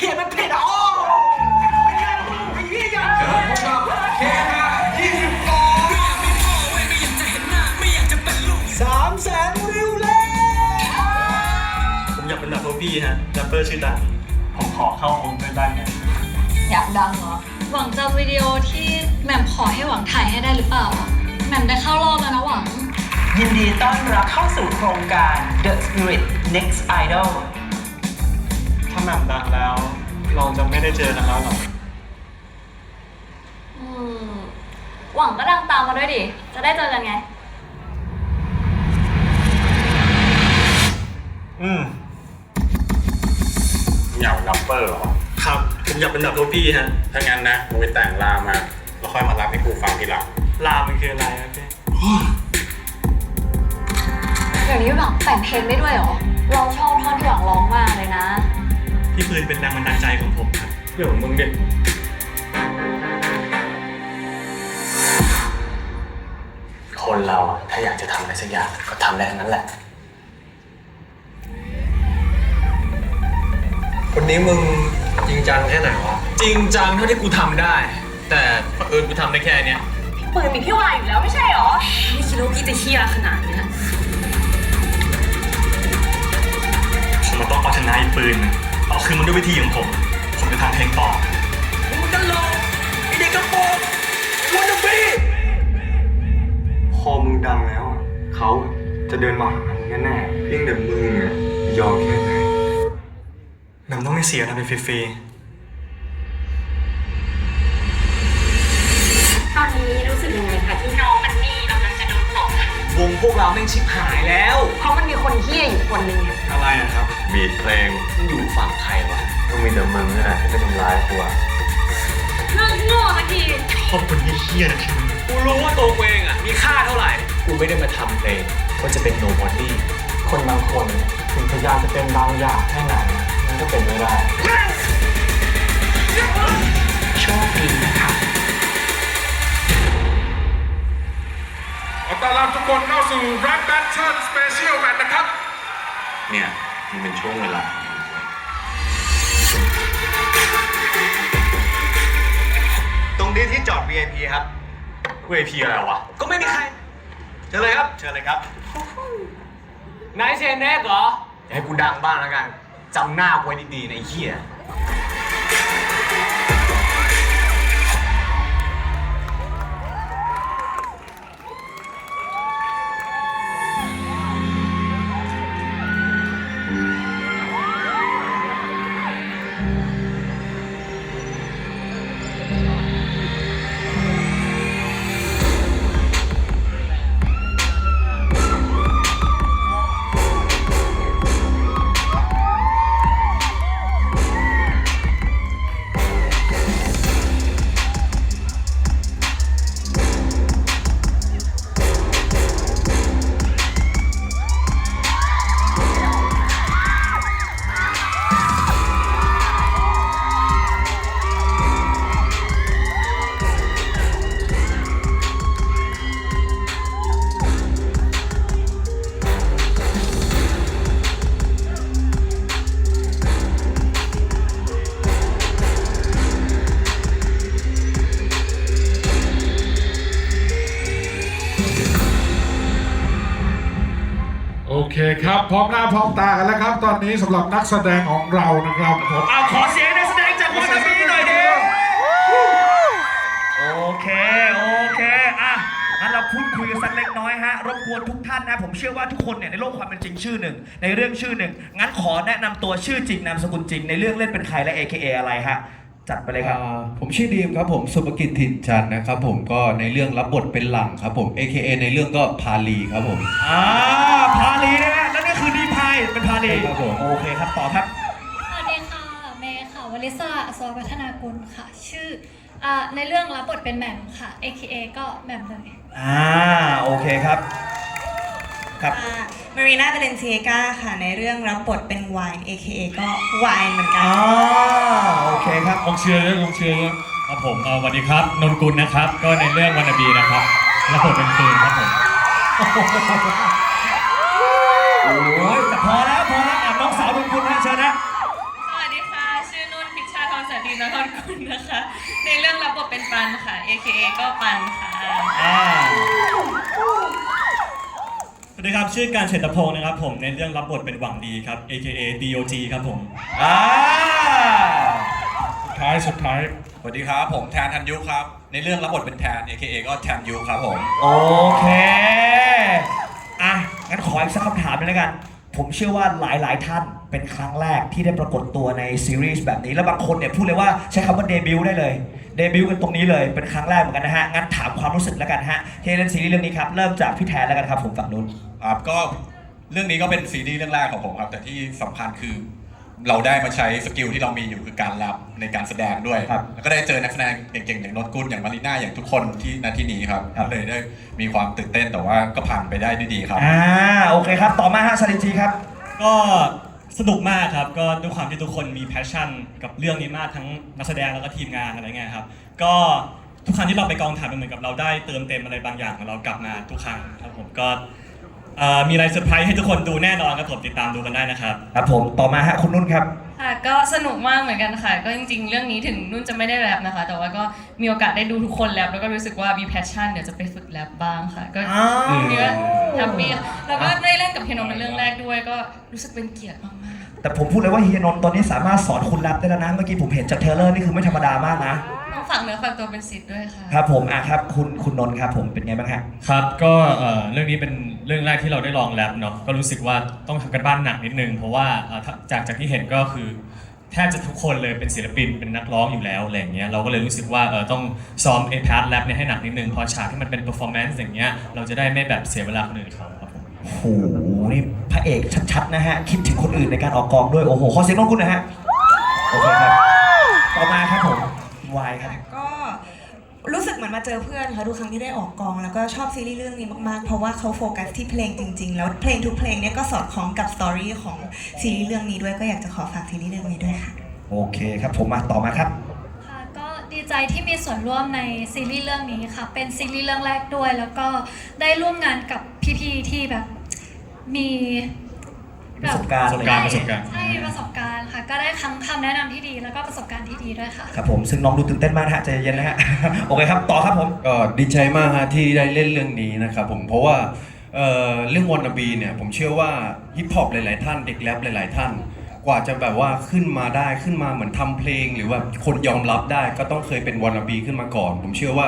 เขียนมันผิดอะโอ้ไอ้เหี้ยมึงไอ้เหี้ยเจอพบกับเคมายี่สิบสองสามแสนวิวแล้วผมอยากเป็นแบบพวกพี่ฮะแรปเปอร์ชื่อดังผมขอเข้าวงด้วยได้ไหมอยากดังเหรอ หวังจำวิดีโอที่แหม่มขอให้หวังถ่ายให้ได้หรือเปล่าแหม่มได้เข้ารอบแล้วนะหวัง ยินดีต้อนรับเข้าสู่โครงการ The Spirit Next Idol ถ้า แหม่มดังแล้ว เราจะไม่ได้เจอกันแล้วหรออืมหวังก็ดังตามมาด้วยดิ จะได้เจอกันไง อืมอยากเป็นรัปเปอร์เหรอ ครับผมอยากเป็นแบบพวกพี่ฮะ ถ้างั้นนะมึงไปแต่งลามา แล้วค่อยมารับให้กูฟังทีหลังลามันคืออะไรครับพี่เดี๋ยวนี้หวังแต่งเพลงได้ด้วยเหรอ เราชอบท่อนที่หวังร้องมากเลยนะ พี่ปืนเป็นแรงบันดาลใจของผมครับเรื่องของมึงเด็กคนเราอะถ้าอยากจะทำอะไรสักอย่างก็ทำได้ทั้งนั้นแหละ คนนี้มึงจริงจังแค่ไหนวะ จริงจังเท่าที่กูทำได้ แต่เผอิญกูทำได้แค่เนี้ย ปืนมีพี่วายอยู่แล้วไม่ใช่หรอ ไม่คิดว่าพี่จะเฮี้ยขนาดนี้ผมมันต้องเอาชนะไอ้ปืนนะ เอาคืนมันด้วยวิธีของผม ผมจะทำเพลงต่อมึงกันหลอกไอ้เด็กกระโปรงวันนบีพอมึงดังแล้วอะเขาจะเดินมาหามึงแน่ๆเพียงแต่มึงอะยอมแค่ไหนแหม่มต้องไม่เสียทำเป็นฟรีตอนนี้รู้สึกยังไงคะที่น้องมันนี่กำลังจะโดนหลอกวงพวกเราแม่งชิบหายแล้ว เพราะมันมีคนเฮี้ยอยู่คนหนึงเนี่ยๆอะไรอะครับ บีดเพลงมึงอยู่ฝั่งใครวะก็มีแต่มึงนี่แหละที่ไม่ทำร้ายกูอะเลิกโง่สักทีขอบคุณที่เฮี้ยๆนะคือมึงกูรู้ว่าตัวกูเองอะมีค่าเท่าไหร่ กูไม่ได้มาทำเพลงว่าจะเป็น nobody คนบางคนถึงพยายามจะเป็นบางอย่างแค่ไหนมันก็เป็นไม่ได้โชคดีนะคะขอต้อนรับทุกคนเข้าสู่ Rap Battle Special Match นะครับ เนี่ย มันเป็นช่วงเวลาตรงนี้ที่จอด VIP ครับ VIP อะไรวะ ก็ไม่มีใคร เชิญเลยครับ เชิญเลยครับ นายเชนเนกเหรออย่าให้กูดังบ้างแล้วกัน จำหน้ากูไว้ดีๆในะไอ้เหี้ย เคครับพร้อมหน้าพร้อมตากันแล้วครับ ตอนนี้สำหรับนักแสดงของเรานะครับผมเอาขอเสียงนักแสดงจากวันนบีหน่อยดิโอเค โอเคอะงั้นเราพูดคุยกันสักเล็กน้อยฮะรบกวนทุกท่านนะ ผมเชื่อว่าทุกคนเนี่ยในโลกความเป็นจริงชื่อหนึ่ง ในเรื่องชื่อหนึ่ง งั้นขอแนะนำตัวชื่อจริงนามสกุลจริง ในเรื่องเล่นเป็นใครและ AKA อะไรฮะ จัดไปเลยครับ อ่าผมชื่อดีมครับผมสุภกิจถิ่นจันทร์นะครับผมก็ในเรื่องรับบทเป็นหลังครับผม AKA ในเรื่องก็พาลีครับผม อ่า พาลีนะฮะแล้วนี่คือดีพายเป็นพาลีครับผมโอเคครับต่อครับ สวัสดีค่ะเมย์ค่ะวลิซ่าอสวพัฒนากุลค่ะ ชื่ออ่าในเรื่องรับบทเป็นแหม่มค่ะ AKA ก็แหม่มเลย อ่าโอเคครับ ครับ มารีนาเบเลนเซกาค่ะ ในเรื่องรับบทเป็นวาย AKA ก็วายเหมือนกัอ่นาโอเคครับ กองเชียร์เยอะกองเชียร์เยอะครับผมเอ่อสวัสดีครับนนกุลนะครับ ก็ในเรื่องวันนบีนะครับรับบทเป็นปืนครับผม โอ้ยแต่พอแล้วพอแล้วอะน้องสาวลุงคุณฮะเชิญนะสวัสดีค่ะนครกุลนะคะ ในเรื่องรับบทเป็นปันค่ะ AKA ก็ปันค่ะ อ่าสวัสดีครับชื่อการเฉตพงศ์นะครับผมในเรื่องรับบทเป็นหวังดีครับ AKA DOG ครับผมอ่าสุดท้ายสุดท้าย สวัสดีครับ ผมแทนทันยุครับ ในเรื่องรับบทเป็นแทน AKA ก็แทนยุครับผม โอเคอะ งั้นขออีกสักคำถามหนึงแล้วกัน ผมเชื่อว่าหลายๆ ท่านเป็นครั้งแรกที่ได้ปรากฏตัวในซีรีส์แบบนี้ แล้วบางคนเนี่ยพูดเลยว่าใช้คำว่าเดบิวต์ได้เลย เดบิวต์กันตรงนี้เลย เป็นครั้งแรกเหมือนกันนะฮะ งั้นถามความรู้สึกแล้วกันฮะที่เล่นซีรีส์เรื่องนี้ครับ เริ่มจากพี่แทนแล้วกันครับผมฝั่งนู้น ครับก็เรื่องนี้ก็เป็นซีรีส์เรื่องแรกของผมครับ แต่ที่สำคัญคือ เราได้มาใช้สกิลที่เรามีอยู่คือการรับในการแสดงด้วย ครับแล้วก็ได้เจอนักแสดงเก่งๆ อย่างนนกุลอย่างมารีน่าอย่างทุกคนที่ณที่นี้ครับครับก็เลยได้มีความตื่นเต้นแต่ว่าก็ผ่านไปได้ด้วยดีครับ อ่าโอเคครับ ต่อมาฮะซาลิจีครับ ก็สนุกมากครับ ก็ด้วยความที่ทุกคนมีแพชชั่น กับเรื่องนี้มากทั้งนักแสดงแล้วก็ทีมงานอะไรเงี้ยครับ ก็ทุกครั้งที่เราไปกองถ่ายมันเหมือนกับเราได้เติมเต็มอะไรบางอย่างของเรากลับมาทุกครั้งครับผมก็ เอ่อมีอะไรเซอร์ไพรส์ให้ทุกคนดูแน่นอนครับผมติดตามดูกันได้นะครับ ครับผมต่อมาฮะคุณนุ่นครับ ค่ะก็สนุกมากเหมือนกันค่ะ ก็จริง ๆ เรื่องนี้ถึงนุ่นจะไม่ได้แรปนะคะ แต่ว่าก็มีโอกาสได้ดูทุกคนแรปแล้วก็รู้สึกว่ามีแพชชั่นเดี๋ยวจะไปฝึกแรปบ้างค่ะ ก็อ้าวเนื้อแฮปปี้ค่ะแล้วก็ได้เล่นกับเฮียนนท์เป็นเรื่องแรกด้วย ก็รู้สึกเป็นเกียรติมากๆแต่ผมพูดเลยว่าเฮียนนท์ตอนนี้สามารถสอนคุณแรปได้แล้วนะ เมื่อกี้ผมเห็นจากเทรลเลอร์นี่คือไม่ธรรมดามากนะ ต้องฝากเนื้อฝากตัวเป็นสิทธิ์ด้วยค่ะ ครับผมอะครับ คุณคุณนนท์ครับผมเป็นไงบ้างฮะ ครับก็เอ่อเรื่องนี้เป็นเรื่องแรกที่เราได้ลองแรปเนาะก็รู้สึกว่าต้องทำกันบ้านหนักนิดนึง เพราะว่าเอ่อถ้าจากจากที่เห็นก็คือแทบจะทุกคนเลยเป็นศิลปินเป็นนักร้องอยู่แล้วอะไรอย่างเงี้ยเราก็เลยรู้สึกว่าเออต้องซ้อมไอ้พาร์ทแรปเนี่ยให้หนักนิดนึงพอฉากที่มันเป็นเปอร์ฟอร์แมนซ์อย่างเงี้ยเราจะได้ไม่แบบเสียเวลาคนอื่นเขาครับผม โอ้โหนี่พระเอกชัดๆนะฮะ คิดถึงคนอื่นในการออกกองด้วย โอ้โห ขอเสียงน้องคุณนะฮะ โอเคครับ ต่อมาครับผม วายครับก็รู้สึกเหมือนมาเจอเพื่อนค่ะทุกครั้งที่ได้ออกกอง แล้วก็ชอบซีรีส์เรื่องนี้มากๆ เพราะว่าเขาโฟกัสที่เพลงจริง ๆ แล้วเพลงทุกเพลงเนี่ยก็สอดคล้องกับสตอรี่ของซีรีส์เรื่องนี้ด้วยก็อยากจะขอฝากซีรีส์เรื่องนี้ด้วยค่ะ โอเคครับผมมาต่อมาครับ ค่ะก็ดีใจที่มีส่วนร่วมในซีรีส์เรื่องนี้ค่ะ เป็นซีรีส์เรื่องแรกด้วย แล้วก็ได้ร่วมงานกับพี่ๆที่แบบมี ประสบการณ์ใช่ประสบการณ์ประสบการณ์ ใช่ประสบการณ์ค่ะ ก็ได้คำคำแนะนำที่ดีแล้วก็ประสบการณ์ที่ดีด้วยค่ะ ครับผมซึ่งน้องดูตื่นเต้นมากนะฮะใจเย็นนะฮะ โอเคครับต่อครับผม ก็ดีใจมากฮะที่ได้เล่นเรื่องนี้นะครับผมเพราะว่าเอ่อเรื่องว a น n บีเนี่ยผมเชื่อว่าฮิปฮอปหลาย ๆ ท่านเด็กแรปหลาย ๆ ท่าน กว่าจะแบบว่าขึ้นมาได้ขึ้นมาเหมือนทำเพลง หรือว่าคนยอมรับได้ก็ต้องเคยเป็นว a น n บีขึ้นมาก่อน ผมเชื่อว่า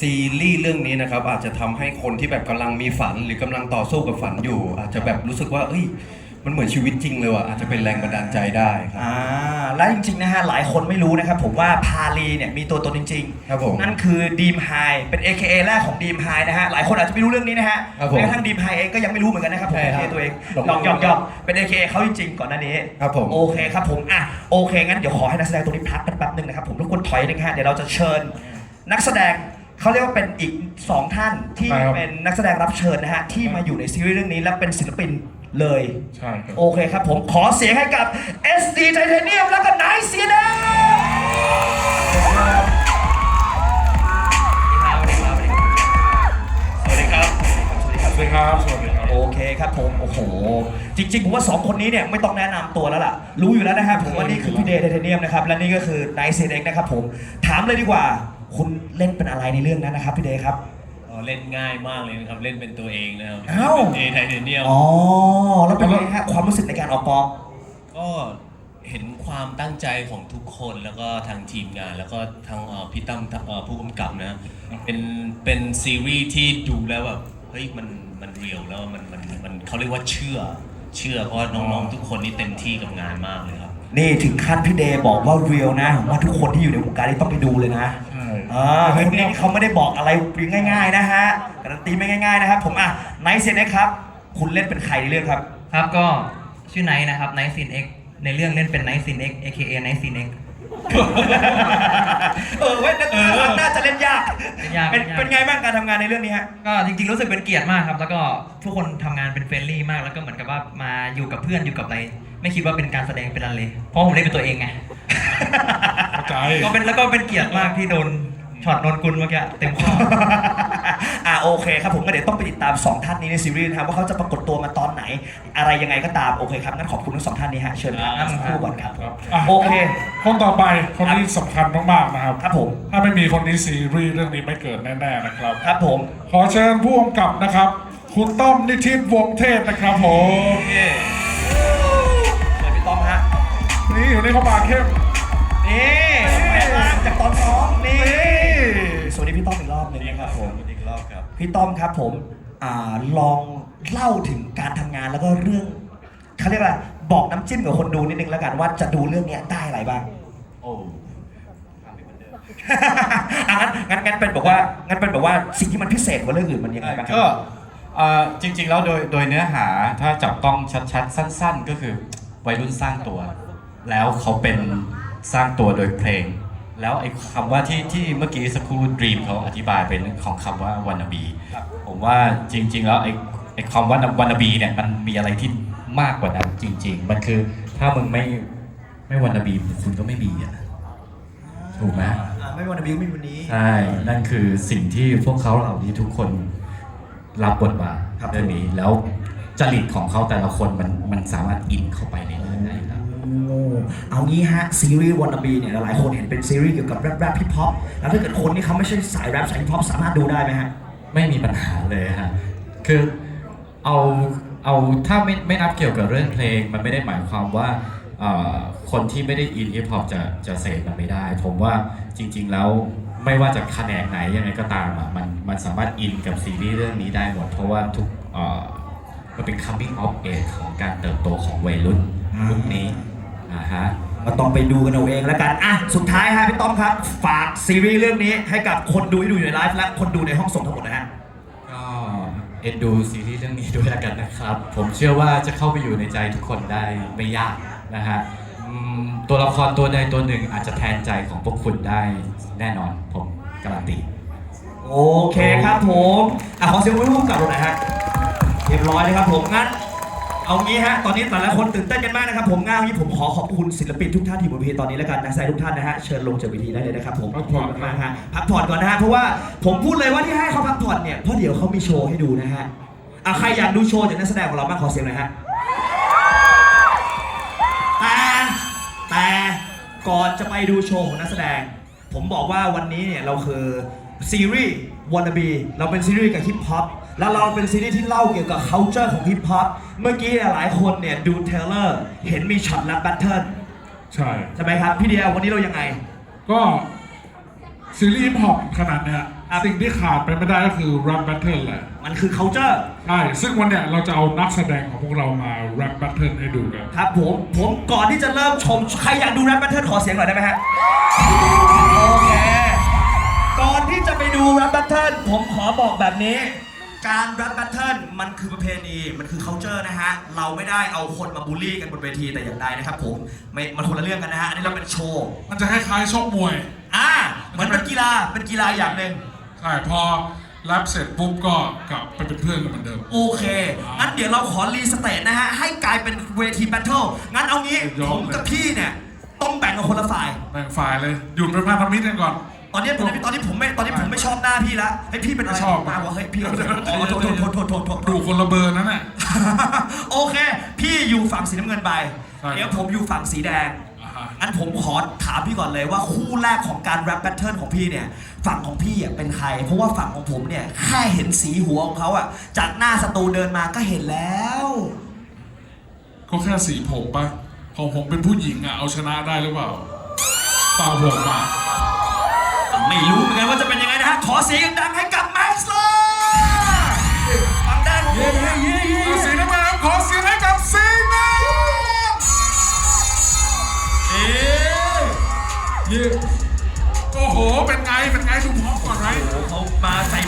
ซีรีส์เรื่องนี้นะครับอาจจะทำให้คนที่แบบกำลังมีฝัน หรือกำลังต่อสู้กับฝันอยู่ อาจจะแบบรู้สึกว่าเอ้ย มันเหมือนชีวิตจริงเลยว่ะอาจจะเป็นแรงบันดาลใจได้ครับ อ่าและจริงๆนะฮะหลายคนไม่รู้นะครับผมว่าพาลีเนี่ยมีตัวตนจริงๆครับผมนั่นคือดีมไฮเป็น AKA แรกของดีมไฮนะฮะหลายคนอาจจะไม่รู้เรื่องนี้นะฮะครับผมแม้กระทั่งดีมไฮเองก็ยังไม่รู้เหมือนกันนะครับผม ใช่ครับ AKA ตัวเองหลงหยอกหยอกหยอกเป็น AKA เขาจริงๆก่อนหน้านี้ครับผม โอเคครับผมอะโอเคงั้นเดี๋ยวขอให้นักแสดงตรงนี้พักกันแป๊บหนึงนะครับผมทุกคนถอยหนึงฮะเดี๋ยวเราจะเชิญ นักแสดงเขาเรียกว่าเป็นอีก2ท่านที่ครับ เป็นนักแสดงรับเชิญนะฮะที่มาอยู่ในซีรีส์เรื่องนี้และเป็นศิลปิน เลย ใช่ครับ โอเคครับผมขอเสียงให้กับ SD Titanium แล้วก็นายเสียดสวัสดีครับ สวัสดีครับ สวัสดีครับ โอเคครับผม โอ้โห จริงๆ ผมว่า 2 คนนี้เนี่ยไม่ต้องแนะนำตัวแล้วล่ะ รู้อยู่แล้วนะครับผมว่านี่คือพี่เดย์ไทเทเนียมนะครับ และนี่ก็คือนายเสียเด็กนะครับผม ถามเลยดีกว่า คุณเล่นเป็นอะไรในเรื่องนั้นนะครับพี่เดย์ครับอ๋อ เล่นง่ายมากเลยนะครับ เล่นเป็นตัวเองนะครับอ้าวเอไทเทเนียม อ๋อ แล้วเป็นไงฮะความรู้สึกในการออกกอง ก็เห็นความตั้งใจของทุกคนแล้วก็ทางทีมงาน แล้วก็ทางเอ่อพี่ตั้มเอ่อผู้กำกับนะเป็นเป็นซีรีส์ที่ดูแล้วแบบเฮ้ยมันมันเรียลแล้วมันมันมันเขาเรียกว่าเชื่อ เชื่อเพราะว่าน้องๆทุกคนนี่เต็มที่กับงานมากเลยครับ นี่ถึงขั้นพี่เดย์บอกว่าเรียลนะผมว่าทุกคนที่อยู่ในวงการนี้ต้องไปดูเลยนะใช่ อ่าเฮ้ยนี่เขาไม่ได้บอกอะไรง่าย ๆ นะฮะการันตีไม่ง่าย ๆ นะครับ ผมอะไนท์เซนนะครับ คุณเล่นเป็นใครในเรื่องครับ ครับก็ชื่อไนท์นะครับไนท์ซินเอ็กในเรื่องเล่นเป็นไนท์ซินเอ็ก AKA ไนท์ซินเอ็ก เออเว้ยน่าน่าจะเล่นยากเล่นยากเป็นเล่นยาก เป็นไงบ้างการทำงานในเรื่องนี้ฮะ ก็จริงๆรู้สึกเป็นเกียรติมากครับ แล้วก็ทุกคนทำงานเป็นเฟรนลี่มาก แล้วก็เหมือนกับว่ามาอยู่กับเพื่อนอยู่กับอะไร ไม่คิดว่าเป็นการแสดงเป็นอะไรเลยเพราะผมเล่นเป็นตัวเองไงเข้าใจ ก็เป็นแล้วก็เป็นเกียรติมากที่โดนช็อตนนกุลเมื่อกี้เต็มข้ออ่าโอเคครับผมก็เดี๋ยวต้องไปติดตาม 2 ท่านนี้ในซีรีส์นะครับว่าเขาจะปรากฏตัวมาตอนไหน อะไรยังไงก็ตามโอเคครับงั้นขอบคุณทั้งสองท่านนี้ฮะเชิญครับครับคู่ก่อนครับครับอะ โอเค คนต่อไปคนนี้สำคัญมากๆนะครับ ครับผมถ้าไม่มีคนนี้ซีรีส์เรื่องนี้ไม่เกิดแน่ๆนะครับ ครับผม ขอเชิญผู้กำกับนะครับ คุณต้อมนิทิตวงศ์เทพนะครับผมนี่เชิญพี่ต้อมฮะ นี่อยู่นี่เขามาเข้ม นี่แปลงร่างจากตอนน้องนี่ สวัสดีพี่ต้อมอีกรอบหนึงนะครับผมอีกรอบครับ พี่ต้อมครับผมอ่าลองเล่าถึงการทำงานแล้วก็เรื่องเขาเรียกว่าบอกน้ำจิ้มกับคนดูนิดนึงแล้วกันว่าจะดูเรื่องเนี้ยได้อะไรบ้าง โอ้อะงั้นงั้นงั้นเป็นบอกว่างั้นเป็นบอกว่าสิ่งที่มันพิเศษกว่าเรื่องอื่นมันยังไงบ้างคก็รับเอ่อจริงๆ แล้วโดยโดยเนื้อหาถ้าจับต้องชัดๆ สั้น ๆ ก็คือวัยรุ่นสร้างตัว แล้วเขาเป็นสร้างตัวโดยเพลง แล้วไอ้คำว่าที่ที่เมื่อกี้สักครู่ดรีมเขาอธิบายเป็นของคำว่าวันบีผมว่าจริง ๆ แล้วไอ้ไอ้คำว่าวันบีเนี่ยมันมีอะไรที่มากกว่านั้นจริง ๆ มันคือถ้ามึงไม่ไม่วันบีคุณก็ไม่มีอะถูกไหมอ่าไม่วันบิวไม่วันนี้ใช่นั่นคือสิ่งที่พวกเขาเหล่านี้ทุกคนรับบทบาทครับเรื่องนี้แล้วจริตของเขาแต่ละคนมันมันสามารถอินเข้าไปในเรื่องได้ครับโอ้ เอางี้ฮะ ซีรีส์วันบีเนี่ยหลายคนเห็นเป็นซีรีส์เกี่ยวกับแรปแรปฮิปฮอปแล้วถ้าเกิดคนที่เขาไม่ใช่สายแรปสายฮิปฮอปสามารถดูได้ไหมฮะ ไม่มีปัญหาเลยฮะ คือเอาเอาถ้าไม่ไม่นับเกี่ยวกับเรื่องเพลง มันไม่ได้หมายความว่าเอ่อคนที่ไม่ได้อินฮิปฮอปจะจะเสพมันไม่ได้ ผมว่าจริง ๆ แล้วไม่ว่าจะแขนงไหนยังไงก็ตามอะมันมันสามารถอินกับซีรีส์เรื่องนี้ได้หมด เพราะว่าทุกเอ่อมันเป็น coming of age ของการเติบโตของวัยรุ่นยุคนี้ อ่าฮะก็ต้องไปดูกันเอาเองแล้วกัน อะ สุดท้ายฮะพี่ต้อมครับ ฝากซีรีส์เรื่องนี้ให้กับคนดูที่ดูอยู่ในไลฟ์และคนดูในห้องส่งทั้งหมดนะฮะ ก็เอ็นดูซีรีส์เรื่องนี้ด้วยแล้วกันนะครับ ผมเชื่อว่าจะเข้าไปอยู่ในใจทุกคนได้ไม่ยากนะฮะอืมตัวละครตัวใดตัวหนึ่งอาจจะแทนใจของพวกคุณได้แน่นอนผมการันตี โอเคครับผม อะขอเสียงปรบมือให้ผู้กำกับเราหน่อยฮะ เรียบร้อยนะครับผมงั้น เอางี้ฮะ ตอนนี้แต่ละคนตื่นเต้นกันมากนะครับ ผมง่ายวันนี้ผมขอขอบคุณศิลปินทุกท่านที่บนเวทีตอนนี้แล้วกันนักแสดงทุกท่านนะฮะ เชิญลงจากเวทีได้เลยนะครับผมพักผ่อนขบคุณมากๆฮะ พักผ่อนก่อนนะฮะ เพราะว่าผมพูดเลยว่าที่ให้เขาพักผ่อนเนี่ย เพราะเดี๋ยวเขามีโชว์ให้ดูนะฮะอะใครอยากดูโชว์จากนักแสดงของเราบ้างขอเสียงหน่อยฮะ แต่แต่ก่อนจะไปดูโชว์ของนักแสดง ผมบอกว่าวันนี้เนี่ยเราคือซีรีส์วันบีเราเป็นซีรีส์กับฮิปฮอป แล้วเราเป็นซีรีส์ที่เล่าเกี่ยวกับ culture ของฮิปฮอปเมื่อกี้หลายคนเนี่ยดูเทเลอร์เห็นมีช็อตแรปแบทเทิลใช่ ใช่ไหมครับ พี่เดียวันนี้เรายังไง ก็ซีรีส์ฮิปฮอปขนาดเนี้ยครับสิ่งที่ขาดไปไม่ได้ก็คือ rap battle แหละ มันคือ culture ใช่ ซึ่งวันเนี้ยเราจะเอานักแสดงของพวกเรามา rap battle ให้ดูกัน ครับผมผมก่อนที่จะเริ่มชม ใครอยากดูแรปแบทเทิลขอเสียงหน่อยได้ไหมฮะ โอเค ก่อนที่จะไปดูแรปแบทเทิลผมขอบอกแบบนี้ การแรปแบทเทิลมันคือประเพณีมันคือ culture นะฮะ เราไม่ได้เอาคนมาบูลลี่กันบนเวทีแต่อย่างใดนะครับผมไม่มันคนละเรื่องกันนะฮะ อันนี้เราเป็นโชว์ มันจะคล้ายๆชกมวย อ่าเหมือนเป็นกีฬาเป็นกีฬาอย่างหนึ่งใช่พอรับเสร็จปุ๊บก็กลับไปเป็นเพื่อนกันเหมือนเดิม โอเคงั้นเดี๋ยวเราขอรีสเตทนะฮะ ให้กลายเป็นเวทีแบทเทิลงั้นเอางี้ยอผมมเลยกับพี่เนี่ย ต้องแบ่งกันคนละฝ่าย แบ่งฝ่ายเลยหยุดเป็นพันธมิตรกันก่อน ตอนนี้ผมตอนนี้ผมไม่ตอนนี้ผมไม่ชอบหน้าพี่แล้วให้ยพี่เป็นอะไรไม่ชอบ มาว่าเฮ้ยพี่ขอโทษโทษโทษโทษโทษโทษดูคนละเบอร์นั่นแหละ โอเค พี่อยู่ฝั่งสีน้ำเงินไปใช่ เดี๋ยวผมอยู่ฝั่งสีแดงอ่าฮะงั้นผมขอถามพี่ก่อนเลยว่าคู่แรกของการแรปแบทเทิลของพี่เนี่ย ฝั่งของพี่อะเป็นใคร เพราะว่าฝั่งของผมเนี่ยแค่เห็นสีหัวของเขาอะจากหน้าสตูเดินมาก็เห็นแล้ว ก็แค่สีผมปะของผมเป็นผู้หญิงอะ เอาชนะได้หรือเปล่าเปล่าผมอะ ไม่รู้เหมือนกันว่าจะเป็นยังไงนะฮะ ขอเสียงดังให้กับแม็กซ์เลยฟังแดงของผมเอาสีน้ำเงินครับขอเสียงให้กับซีน้ำเอ๊ะเยโอ้โห เป็นไง เป็นไงดูพร้อมก่อนไหม เขามาใส่